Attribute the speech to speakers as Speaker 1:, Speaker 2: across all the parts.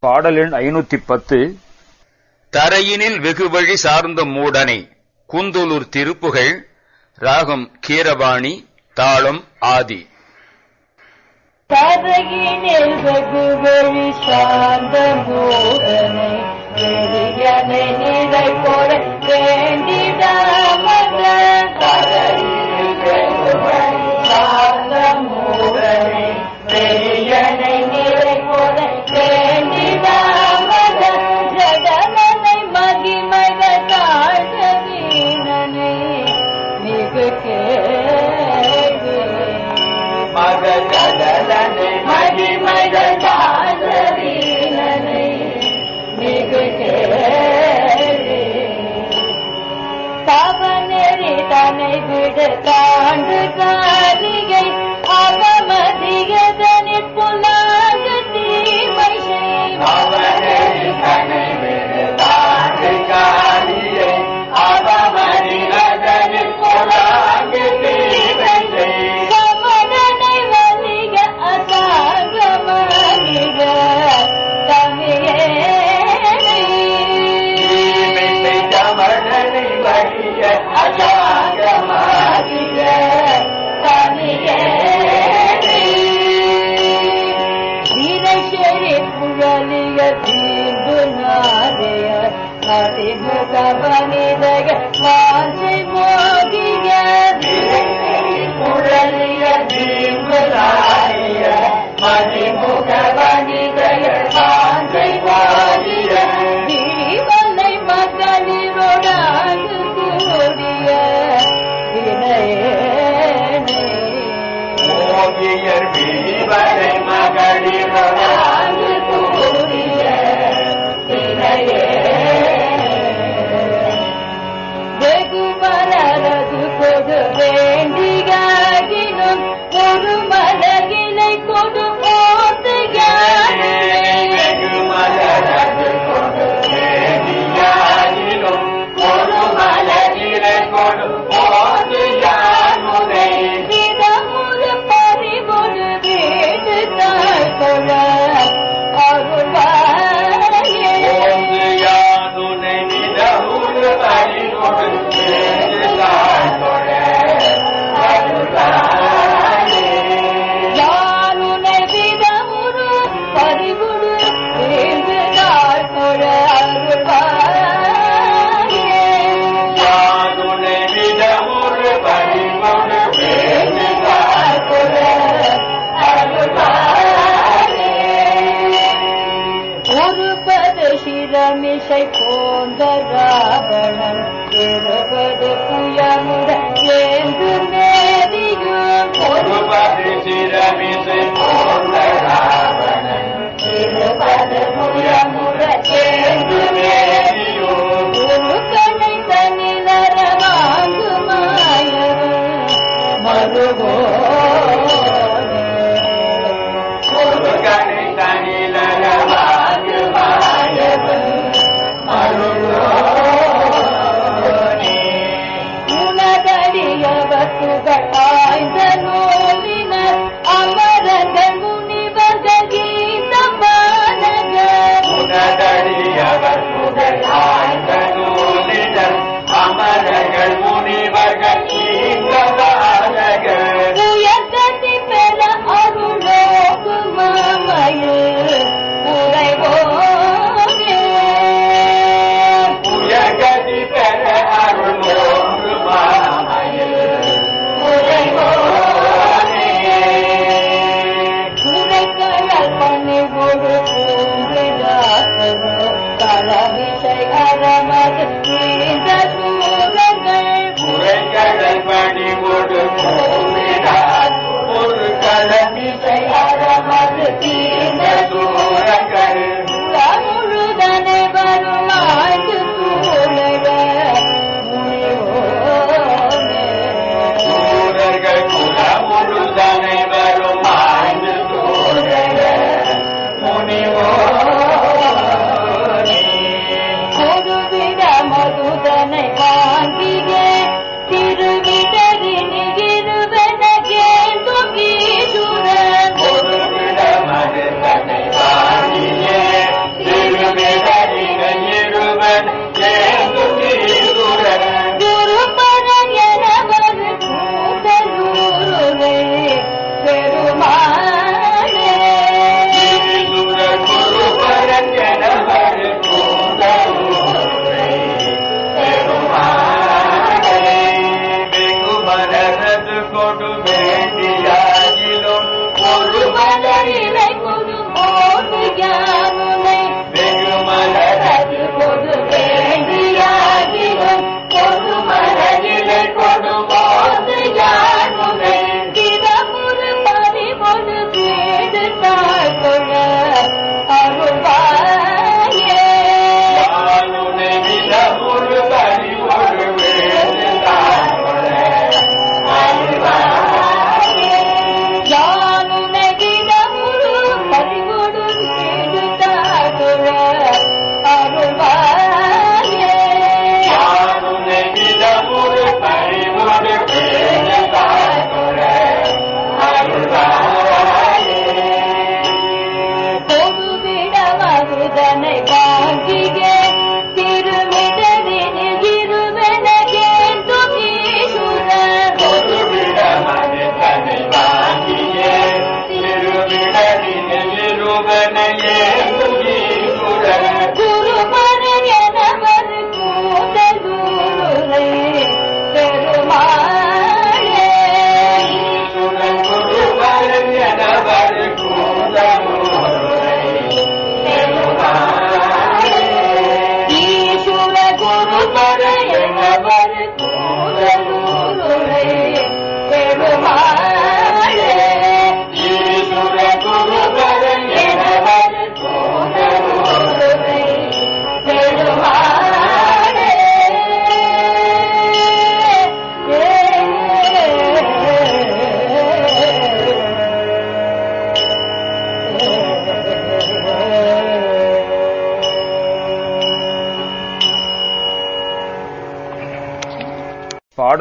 Speaker 1: பாடலின் ஐநூத்தி பத்து.
Speaker 2: தரையினில் வெகு வழி சார்ந்த மூடனை குந்தூலூர் திருப்புகழ் ராகம் கீரபாணி தாளம் ஆதி.
Speaker 3: கதையினில் வெகுவழி சார்ந்த மூடனை வெறியனை நிலை போல வேண்டிடாமத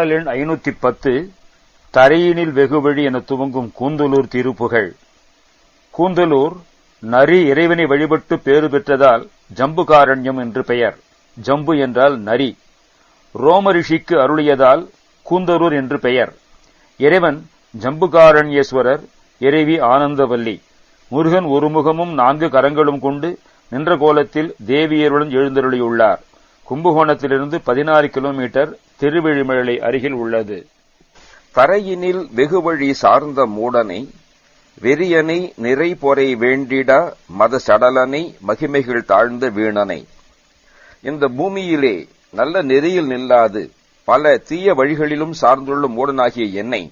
Speaker 1: பாடல் எண் ஐநூத்தி பத்து தரையினில் வெகுவழி என துவங்கும் கூந்தலூர் திருப்புகழ். கூந்தலூர் நரி இறைவனை வழிபட்டு பேறு பெற்றதால் ஜம்புகாரண்யம் என்று பெயர். ஜம்பு என்றால் நரி. ரோம ரிஷிக்கு அருளியதால் கூந்தலூர் என்று பெயர். இறைவன் ஜம்புகாரண்யேஸ்வரர் இறைவி ஆனந்தவல்லி. முருகன் ஒரு முகமும் நான்கு கரங்களும் கொண்டு நின்ற கோலத்தில் தேவியருடன் எழுந்தருளியுள்ளார். கும்பகோணத்திலிருந்து பதினாறு கிலோமீட்டர் திருவெழிமலை அருகில் உள்ளது.
Speaker 4: தரையினில் வெகுவழி சார்ந்த மூடனை வெறியனை நிறை பொறை வேண்டிடா மத சடலனை மகிமைகள் தாழ்ந்த வீணனை. இந்த பூமியிலே நல்ல நெறியில் நில்லாது பல தீய வழிகளிலும் சார்ந்துள்ள மூடனாகிய என்னை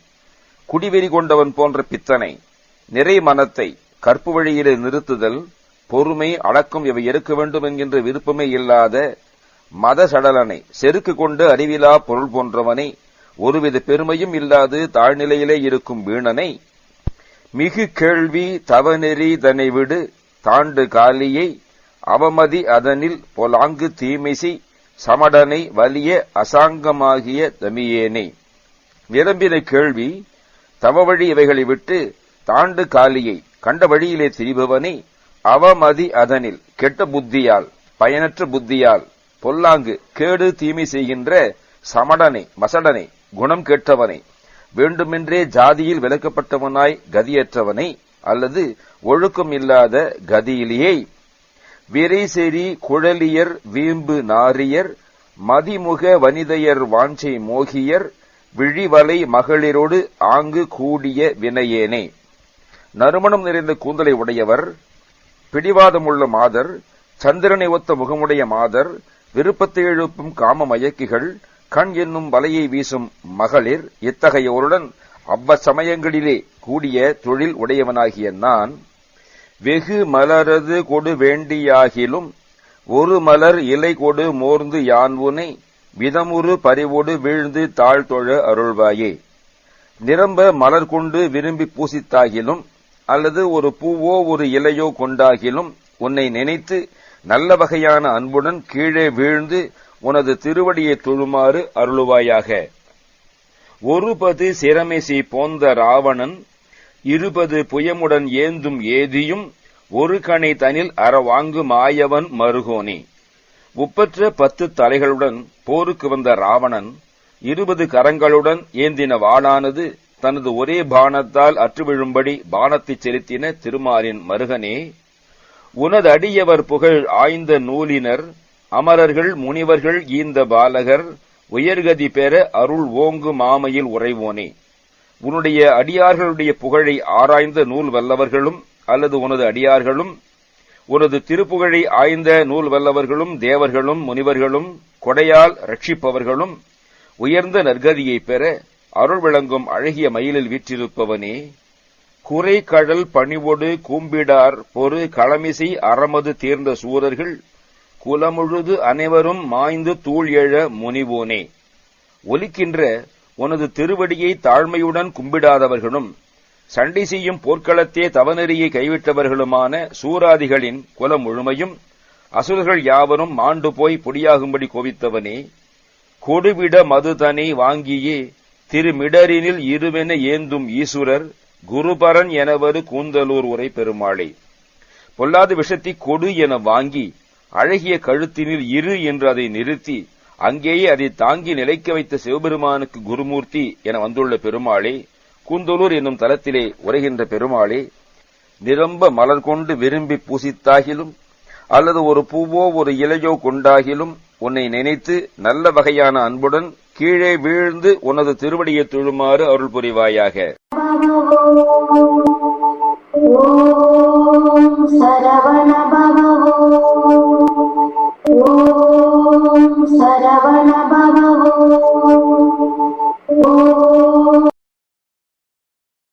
Speaker 4: குடிவெறி கொண்டவன் போன்ற பித்தனை நிறை மனத்தை கற்பு வழியிலே நிறுத்துதல் பொறுமை அடக்கம் இவை இருக்க வேண்டும் என்கின்ற விருப்பமே இல்லாத மத சடலனை செருக்கு கொண்டு அறிவிலா பொருள் போன்றவனை ஒருவித பெருமையும் இல்லாது தாழ்நிலையிலே இருக்கும் வீணனை மிகு கேள்வி தவநெறி தனை விடு தாண்டு காலியை அவமதி அதனில் பொலாங்கு தீமிசி சமடனை வலிய அசாங்கமாகிய தமியேனே. நிரம்பின கேள்வி தவவழி இவைகளை விட்டு தாண்டு காலியை கண்ட வழியிலே திரிபவனை அவமதி அதனில் கெட்ட புத்தியால் பயனற்ற புத்தியால் பொல்லாங்கு கேடு தீமை செய்கின்ற சமடனை மசடனை குணம் கேட்டவனை வேண்டுமென்றே ஜாதியில் விளக்கப்பட்டவனாய் கதியற்றவனை அல்லது ஒழுக்கம் இல்லாத கதியிலேயே விரைசெறி குழலியர் வீம்பு நாரியர் மதிமுக வனிதையர் வாஞ்சை மோகியர் விழிவலை மகளிரோடு ஆங்கு கூடிய வினையேனே. நறுமணம் நிறைந்த கூந்தலை உடையவர் பிடிவாதமுள்ள மாதர் சந்திரனை ஒத்த முகமுடைய மாதர் விருப்பத்தை எழுப்பும் காம மயக்கிகள் கண் என்னும் வலையை வீசும் மகளிர் இத்தகையோருடன் அவ்வசமயங்களிலே கூடிய தொழில் உடையவனாகிய நான் வெகு மலரது கொடு வேண்டியாகிலும் ஒரு மலர் இலை கொடு மோர்ந்து யான்வுனை விதமுறு பறிவோடு வீழ்ந்து தாழ்த்தொழ அருள்வாயே. நிரம்ப மலர் கொண்டு விரும்பி பூசித்தாகிலும் அல்லது ஒரு பூவோ ஒரு இலையோ கொண்டாகிலும் உன்னை நினைத்து நல்ல வகையான அன்புடன் கீழே வீழ்ந்து உனது திருவடியை தொழுமாறு அருளுவாயாக. ஒருபது சிரமேசி போந்த ராவணன் இருபது புயமுடன் ஏந்தும் ஏதியும் ஒரு கணை தனில் அறவாங்கு மாயவன் மருகோனி. உப்பற்ற பத்து தலைகளுடன் போருக்கு வந்த ராவணன் இருபது கரங்களுடன் ஏந்தின வாளானது தனது ஒரே பானத்தால் அற்றுவிழும்படி பானத்தை பானத்தைச் செலுத்தின திருமாலின் மருகனே உனது அடியவர் புகழ் ஆய்ந்த நூலினர் அமரர்கள் முனிவர்கள் ஈந்த பாலகர் உயர்கதி பெற அருள் ஓங்கு மாமையில் உறைவோனே. உன்னுடைய அடியார்களுடைய புகழை ஆராய்ந்த நூல் வல்லவர்களும் அல்லது உனது அடியார்களும் உனது திருப்புகழை ஆய்ந்த நூல் வல்லவர்களும் தேவர்களும் முனிவர்களும் கொடையால் ரட்சிப்பவர்களும் உயர்ந்த நற்கதியை பெற அருள் விளங்கும் அழகிய மயிலில் வீற்றிருப்பவனே. குறை கடல் பணிவொடு கூம்பிடார் பொறு களமிசை அறமது தேர்ந்த சூரர்கள் குலமுழுது அனைவரும் மாய்ந்து தூள் எழ முனிவோனே. ஒலிக்கின்ற உனது திருவடியை தாழ்மையுடன் கும்பிடாதவர்களும் சண்டை செய்யும் போர்க்களத்தே தவநெறியை கைவிட்டவர்களுமான சூராதிகளின் குலம் முழுமையும் அசுரர்கள் யாவரும் மாண்டு போய் பொடியாகும்படி கோவித்தவனே. கொடுவிட மதுதனை வாங்கியே திருமிடரினில் இருவென ஏந்தும் ஈசுரர் குருபரன் எனவரு கூந்தலூர் உரை பெருமாளே. பொல்லாத விஷத்தை கொடு என வாங்கி அழகிய கழுத்தினில் இரு என்று அதை நிறுத்தி அங்கேயே அதை தாங்கி நிலைக்க வைத்த சிவபெருமானுக்கு குருமூர்த்தி என வந்துள்ள பெருமாளே கூந்தலூர் என்னும் தலத்திலே உரைகின்ற பெருமாளே நிரம்ப மலர் கொண்டு விரும்பி பூசித்தாகிலும் அல்லது ஒரு பூவோ ஒரு இலையோ கொண்டாகிலும் உன்னை நினைத்து நல்ல வகையான அன்புடன் கீழே வீழ்ந்து உனது திருவடியை தொழுமாறு அருள் புரிவாயாக.
Speaker 5: சரவண